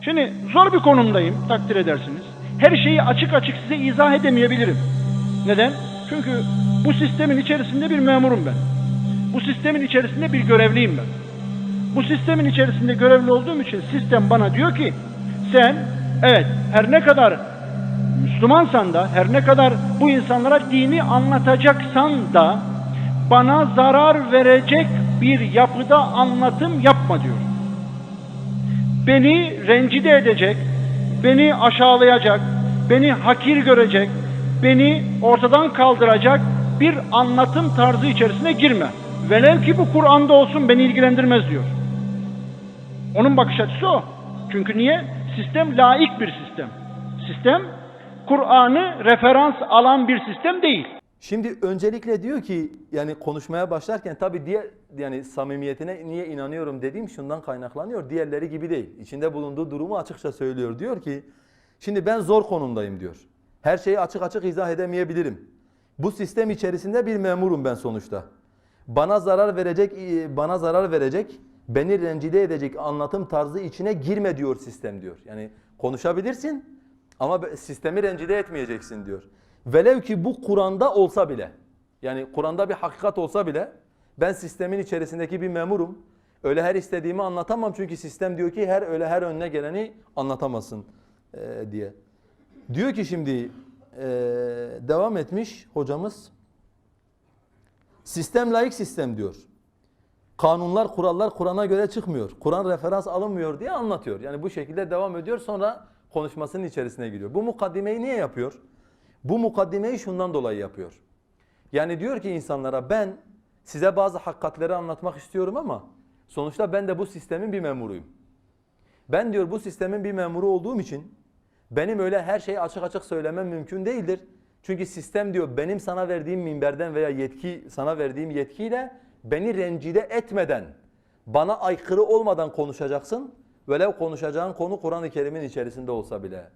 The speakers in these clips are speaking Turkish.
Şimdi zor bir konumdayım takdir edersiniz. Her şeyi açık açık size izah edemeyebilirim. Neden? Çünkü bu sistemin içerisinde bir memurum ben. Bu sistemin içerisinde bir görevliyim ben. Bu sistemin içerisinde görevli olduğum için sistem bana diyor ki sen evet her ne kadar Müslümansan da her ne kadar bu insanlara dini anlatacaksan da bana zarar verecek bir yapıda anlatım yapma diyor. Beni rencide edecek, beni aşağılayacak, beni hakir görecek, beni ortadan kaldıracak bir anlatım tarzı içerisine girme. Velev ki bu Kur'an'da olsun beni ilgilendirmez diyor. Onun bakış açısı o. Çünkü niye? Sistem laik bir sistem. Sistem Kur'an'ı referans alan bir sistem değil. Şimdi öncelikle diyor ki yani konuşmaya başlarken tabii diğer yani samimiyetine niye inanıyorum dediğim şundan kaynaklanıyor. Diğerleri gibi değil. İçinde bulunduğu durumu açıkça söylüyor. Diyor ki şimdi ben zor konumdayım diyor. Her şeyi açık açık izah edemeyebilirim. Bu sistem içerisinde bir memurum ben sonuçta. Bana zarar verecek, bana zarar verecek, beni rencide edecek anlatım tarzı içine girme diyor sistem diyor. Yani konuşabilirsin ama sistemi rencide etmeyeceksin diyor. Velev ki bu Kur'an'da olsa bile, yani Kur'an'da bir hakikat olsa bile ben sistemin içerisindeki bir memurum. Öyle her istediğimi anlatamam çünkü sistem diyor ki her öyle her önüne geleni anlatamazsın eee, diye. Diyor ki şimdi eee, devam etmiş hocamız. Sistem laik sistem diyor. Kanunlar, kurallar Kur'an'a göre çıkmıyor. Kur'an referans alınmıyor diye anlatıyor. Yani bu şekilde devam ediyor sonra konuşmasının içerisine giriyor. Bu mukaddimeyi niye yapıyor? Bu mukaddimeyi şundan dolayı yapıyor. Yani diyor ki insanlara ben size bazı hakikatleri anlatmak istiyorum ama sonuçta ben de bu sistemin bir memuruyum. Ben diyor bu sistemin bir memuru olduğum için benim öyle her şeyi açık açık söylemem mümkün değildir. Çünkü sistem diyor benim sana verdiğim minberden veya yetki sana verdiğim yetkiyle beni rencide etmeden, bana aykırı olmadan konuşacaksın. Velev konuşacağın konu Kur'an-ı Kerim'in içerisinde olsa bile.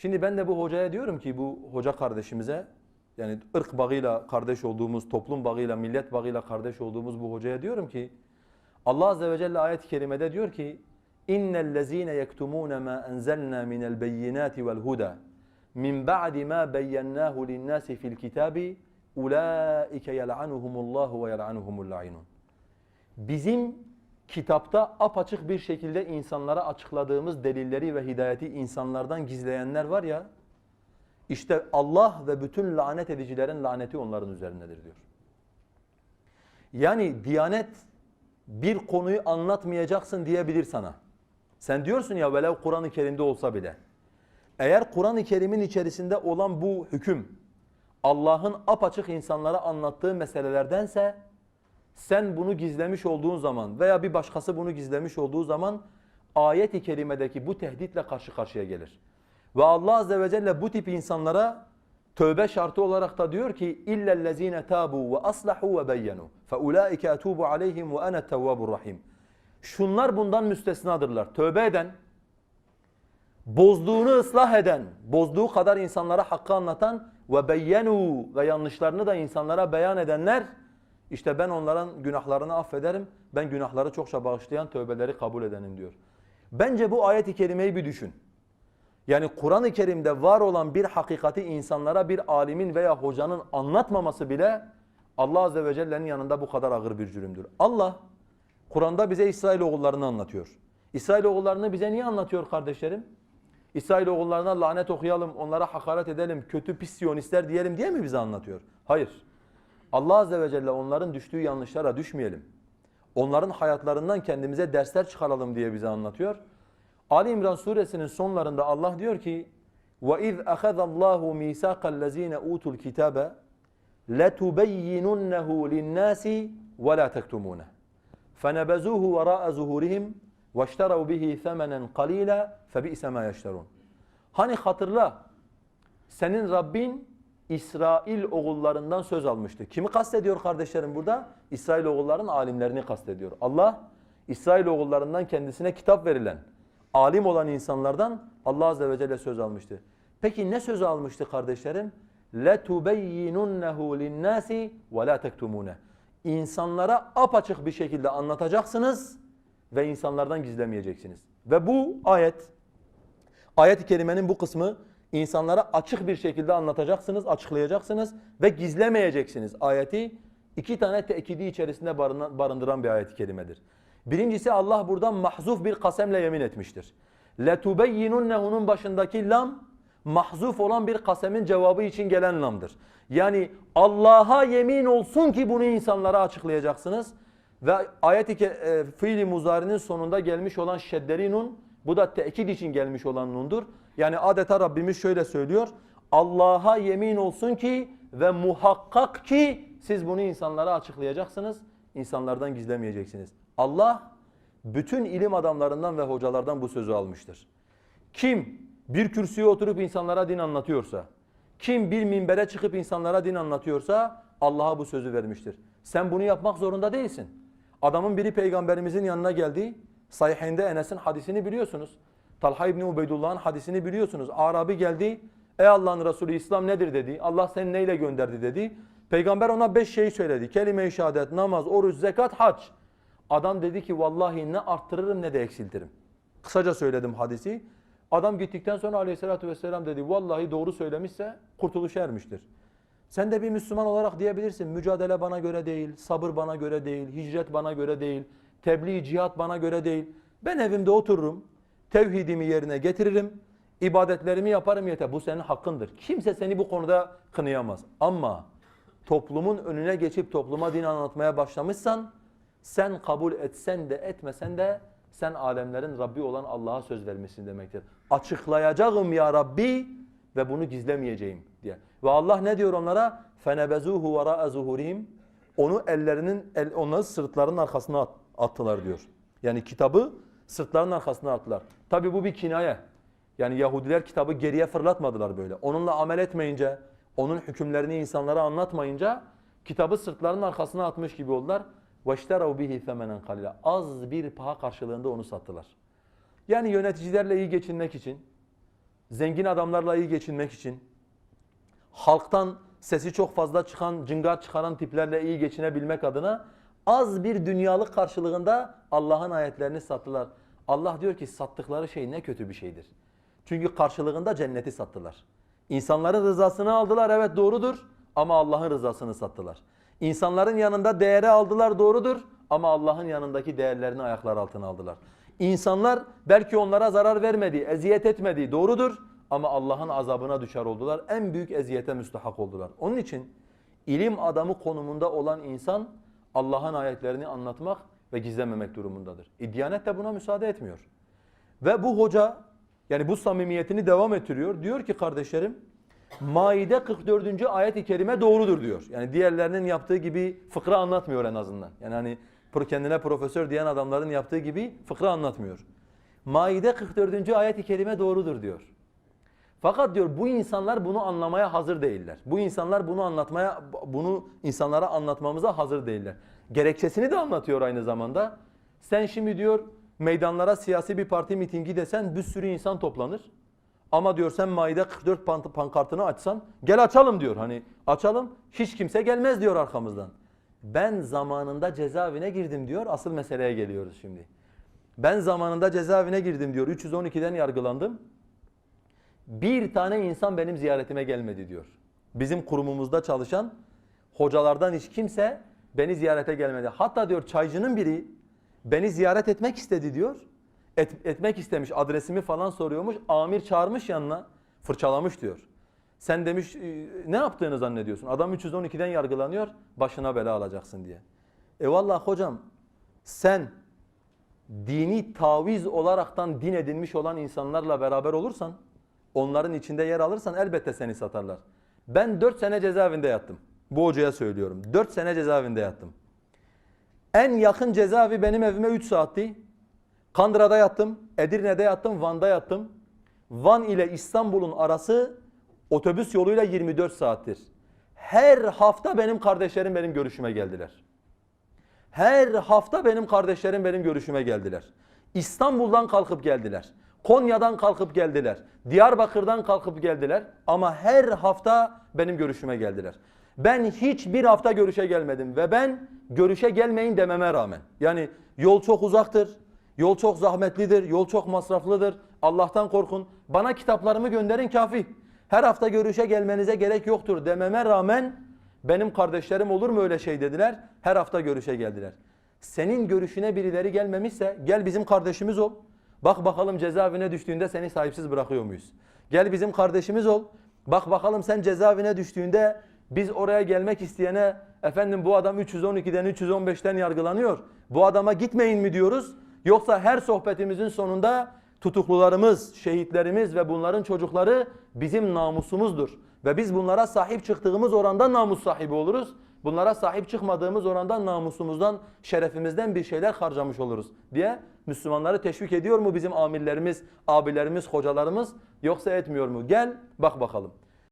Şimdi ben de bu hocaya diyorum ki bu hoca kardeşimize yani ırk bağıyla kardeş olduğumuz, toplum bağıyla, millet bağıyla kardeş olduğumuz bu hocaya diyorum ki Allah azze ve celle ayet-i kerimede diyor ki innellezine yektumune ma enzelna minel beyinati vel huda min ba'di ma beyyennahu linnâsi fil kitabi ulaike yel'anuhumullahu ve yel'anuhumul la'inun. Bizim kitapta apaçık bir şekilde insanlara açıkladığımız delilleri ve hidayeti insanlardan gizleyenler var ya, işte Allah ve bütün lanet edicilerin laneti onların üzerindedir diyor. Yani Diyanet bir konuyu anlatmayacaksın diyebilir sana. Sen diyorsun ya velev Kur'an-ı Kerim'de olsa bile. Eğer Kur'an-ı Kerim'in içerisinde olan bu hüküm Allah'ın apaçık insanlara anlattığı meselelerdense sen bunu gizlemiş olduğun zaman veya bir başkası bunu gizlemiş olduğu zaman ayet-i kerimedeki bu tehditle karşı karşıya gelir. Ve Allah azze ve celle bu tip insanlara tövbe şartı olarak da diyor ki illellezine tabu ve aslahu ve beyyenu fe ulaike etubu aleyhim ve ene tevvabur rahim. Şunlar bundan müstesnadırlar. Tövbe eden, bozduğunu ıslah eden, bozduğu kadar insanlara hakkı anlatan ve beyyenu ve yanlışlarını da insanlara beyan edenler işte ben onların günahlarını affederim. Ben günahları çokça bağışlayan tövbeleri kabul edenim diyor. Bence bu ayet-i kerimeyi bir düşün. Yani Kur'an-ı Kerim'de var olan bir hakikati insanlara bir alimin veya hocanın anlatmaması bile Allah Azze ve Celle'nin yanında bu kadar ağır bir cürümdür. Allah Kur'an'da bize İsrailoğullarını anlatıyor. İsrailoğullarını bize niye anlatıyor kardeşlerim? İsrailoğullarına lanet okuyalım, onlara hakaret edelim, kötü pis siyonistler diyelim diye mi bize anlatıyor? Hayır. Allah Azze ve Celle onların düştüğü yanlışlara düşmeyelim. Onların hayatlarından kendimize dersler çıkaralım diye bize anlatıyor. Ali İmran suresinin sonlarında Allah diyor ki وَاِذْ أَخَذَ اللّٰهُ مِيسَاقَ الَّذ۪ينَ اُوتُوا الْكِتَابَ لَتُبَيِّنُنَّهُ لِلنَّاسِ وَلَا تَكْتُمُونَهُ فَنَبَذُوهُ وَرَاءَ ظُهُورِهِمْ وَاشْتَرَوْا بِهِ ثَمَنًا قَلِيلًا فَبِئْسَ مَا يَشْتَرُونَ Hani hatırla senin Rabbin İsrail oğullarından söz almıştı. Kimi kastediyor kardeşlerim burada? İsrail oğullarının alimlerini kastediyor. Allah İsrail oğullarından kendisine kitap verilen, alim olan insanlardan Allah azze ve celle söz almıştı. Peki ne söz almıştı kardeşlerim? لَتُبَيِّنُنَّهُ لِلنَّاسِ وَلَا تَكْتُمُونَ İnsanlara apaçık bir şekilde anlatacaksınız ve insanlardan gizlemeyeceksiniz. Ve bu ayet Ayet-i kerimenin bu kısmı insanlara açık bir şekilde anlatacaksınız, açıklayacaksınız ve gizlemeyeceksiniz. Ayeti iki tane tekidi içerisinde barına- barındıran bir ayet-i kerimedir. Birincisi Allah buradan mahzuf bir kasemle yemin etmiştir. لَتُبَيِّنُنَّهُ'nun başındaki lam mahzuf olan bir kasemin cevabı için gelen lamdır. Yani Allah'a yemin olsun ki bunu insanlara açıklayacaksınız. Ve ayet-i ke- e, fiili muzarinin sonunda gelmiş olan şedderi nun bu da tekid için gelmiş olan nundur. Yani adeta Rabbimiz şöyle söylüyor. Allah'a yemin olsun ki ve muhakkak ki siz bunu insanlara açıklayacaksınız. insanlardan gizlemeyeceksiniz. Allah bütün ilim adamlarından ve hocalardan bu sözü almıştır. Kim bir kürsüye oturup insanlara din anlatıyorsa, kim bir minbere çıkıp insanlara din anlatıyorsa Allah'a bu sözü vermiştir. Sen bunu yapmak zorunda değilsin. Adamın biri peygamberimizin yanına geldi. Sahihinde Enes'in hadisini biliyorsunuz. Talha İbni Ubeydullah'ın hadisini biliyorsunuz. Arabi geldi. Ey Allah'ın Resulü İslam nedir dedi. Allah seni neyle gönderdi dedi. Peygamber ona beş şey söyledi. Kelime-i şehadet, namaz, oruç, zekat, hac. Adam dedi ki vallahi ne arttırırım ne de eksiltirim. Kısaca söyledim hadisi. Adam gittikten sonra aleyhissalatü vesselam dedi vallahi doğru söylemişse kurtuluşa ermiştir. Sen de bir Müslüman olarak diyebilirsin mücadele bana göre değil, sabır bana göre değil, hicret bana göre değil, tebliğ, cihat bana göre değil. Ben evimde otururum, tevhidimi yerine getiririm, ibadetlerimi yaparım yeter. Bu senin hakkındır. Kimse seni bu konuda kınayamaz. Ama toplumun önüne geçip topluma din anlatmaya başlamışsan sen kabul etsen de etmesen de sen alemlerin Rabbi olan Allah'a söz vermişsin demektir. Açıklayacağım ya Rabbi ve bunu gizlemeyeceğim diye. Ve Allah ne diyor onlara? فَنَبَزُوهُ وَرَاءَ زُهُورِهِمْ Onu ellerinin, el, onları sırtlarının arkasına at- attılar diyor. Yani kitabı sırtlarının arkasına attılar. Tabi bu bir kinaye. Yani Yahudiler kitabı geriye fırlatmadılar böyle. Onunla amel etmeyince, onun hükümlerini insanlara anlatmayınca kitabı sırtlarının arkasına atmış gibi oldular. وَاشْتَرَوْا بِهِ ثَمَنًا قَلِيلًا Az bir paha karşılığında onu sattılar. Yani yöneticilerle iyi geçinmek için, zengin adamlarla iyi geçinmek için, halktan sesi çok fazla çıkan, cıngar çıkaran tiplerle iyi geçinebilmek adına az bir dünyalık karşılığında Allah'ın ayetlerini sattılar. Allah diyor ki sattıkları şey ne kötü bir şeydir. Çünkü karşılığında cenneti sattılar. İnsanların rızasını aldılar evet doğrudur ama Allah'ın rızasını sattılar. İnsanların yanında değeri aldılar doğrudur ama Allah'ın yanındaki değerlerini ayaklar altına aldılar. İnsanlar belki onlara zarar vermedi, eziyet etmedi doğrudur ama Allah'ın azabına düşer oldular. En büyük eziyete müstahak oldular. Onun için ilim adamı konumunda olan insan Allah'ın ayetlerini anlatmak ve gizlememek durumundadır. E, de buna müsaade etmiyor. Ve bu hoca yani bu samimiyetini devam ettiriyor. Diyor ki kardeşlerim Maide 44. ayet-i kerime doğrudur diyor. Yani diğerlerinin yaptığı gibi fıkra anlatmıyor en azından. Yani hani kendine profesör diyen adamların yaptığı gibi fıkra anlatmıyor. Maide 44. ayet-i kerime doğrudur diyor. Fakat diyor bu insanlar bunu anlamaya hazır değiller. Bu insanlar bunu anlatmaya bunu insanlara anlatmamıza hazır değiller. Gerekçesini de anlatıyor aynı zamanda. Sen şimdi diyor meydanlara siyasi bir parti mitingi desen bir sürü insan toplanır. Ama diyor sen Maide 44 pan- pankartını açsan gel açalım diyor. Hani açalım hiç kimse gelmez diyor arkamızdan. Ben zamanında cezaevine girdim diyor. Asıl meseleye geliyoruz şimdi. Ben zamanında cezaevine girdim diyor. 312'den yargılandım. Bir tane insan benim ziyaretime gelmedi diyor. Bizim kurumumuzda çalışan hocalardan hiç kimse beni ziyarete gelmedi. Hatta diyor çaycının biri beni ziyaret etmek istedi diyor. Et- etmek istemiş adresimi falan soruyormuş. Amir çağırmış yanına fırçalamış diyor. Sen demiş "E, ne yaptığını zannediyorsun? Adam 312'den yargılanıyor başına bela alacaksın diye. E vallahi hocam sen dini taviz olaraktan din edinmiş olan insanlarla beraber olursan, onların içinde yer alırsan elbette seni satarlar. Ben 4 sene cezaevinde yattım. Bu hocaya söylüyorum. 4 sene cezaevinde yattım. En yakın cezaevi benim evime 3 saatti. Kandıra'da yattım, Edirne'de yattım, Van'da yattım. Van ile İstanbul'un arası otobüs yoluyla 24 saattir. Her hafta benim kardeşlerim benim görüşüme geldiler. Her hafta benim kardeşlerim benim görüşüme geldiler. İstanbul'dan kalkıp geldiler. Konya'dan kalkıp geldiler. Diyarbakır'dan kalkıp geldiler. Ama her hafta benim görüşüme geldiler. Ben hiçbir hafta görüşe gelmedim ve ben görüşe gelmeyin dememe rağmen. Yani yol çok uzaktır. Yol çok zahmetlidir, yol çok masraflıdır. Allah'tan korkun. Bana kitaplarımı gönderin kafi. Her hafta görüşe gelmenize gerek yoktur dememe rağmen benim kardeşlerim olur mu öyle şey dediler. Her hafta görüşe geldiler. Senin görüşüne birileri gelmemişse gel bizim kardeşimiz ol. Bak bakalım cezaevine düştüğünde seni sahipsiz bırakıyor muyuz? Gel bizim kardeşimiz ol. Bak bakalım sen cezaevine düştüğünde biz oraya gelmek isteyene efendim bu adam 312'den 315'ten yargılanıyor. Bu adama gitmeyin mi diyoruz? Yoksa her sohbetimizin sonunda tutuklularımız, şehitlerimiz ve bunların çocukları bizim namusumuzdur. Ve biz bunlara sahip çıktığımız oranda namus sahibi oluruz. Bunlara sahip çıkmadığımız oranda namusumuzdan, şerefimizden bir şeyler harcamış oluruz diye Müslümanları teşvik ediyor mu bizim amirlerimiz, abilerimiz, hocalarımız yoksa etmiyor mu? Gel bak bakalım.